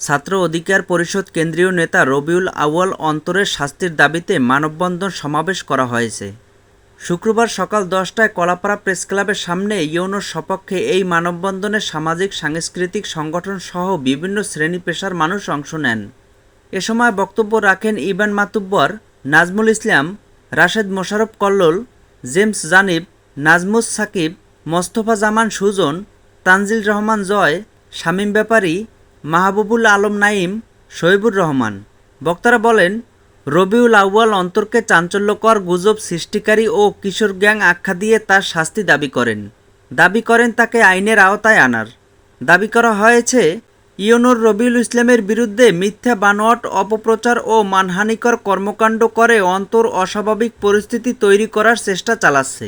ছাত্র অধিকার পরিষদ কেন্দ্রীয় নেতা রবিউল আউয়াল অন্তরের শাস্তির দাবিতে মানববন্ধন সমাবেশ করা হয়েছে। শুক্রবার সকাল দশটায় কলাপাড়া প্রেস ক্লাবের সামনে ইউনোর সপক্ষে এই মানববন্ধনে সামাজিক, সাংস্কৃতিক সংগঠন সহ বিভিন্ন শ্রেণি পেশার মানুষ অংশ নেন। এ সময় বক্তব্য রাখেন ইবান মাতুব্বর, নাজমুল ইসলাম, রাশেদ মোশারফ কল্লোল, জেমস জানিব, নাজমুস সাকিব, মোস্তফা জামান সুজন, তানজিল রহমান জয়, শামীম ব্যাপারী মাহবুবুল আলম নাইম শহীবুর রহমান। বক্তারা বলেন, রবিউল আউয়াল অন্তরকে চাঞ্চল্যকর গুজব সৃষ্টিকারী ও কিশোর গ্যাং আখ্যা দিয়ে তার শাস্তি দাবি করেন। দাবি করেন তাকে আইনের আওতায় আনার। দাবি করা হয়েছে ইয়নুর রবিউল ইসলামের বিরুদ্ধে মিথ্যা বানোয়াট, অপপ্রচার ও মানহানিকর কর্মকাণ্ড করে অন্তর অস্বাভাবিক পরিস্থিতি তৈরি করার চেষ্টা চালাচ্ছে।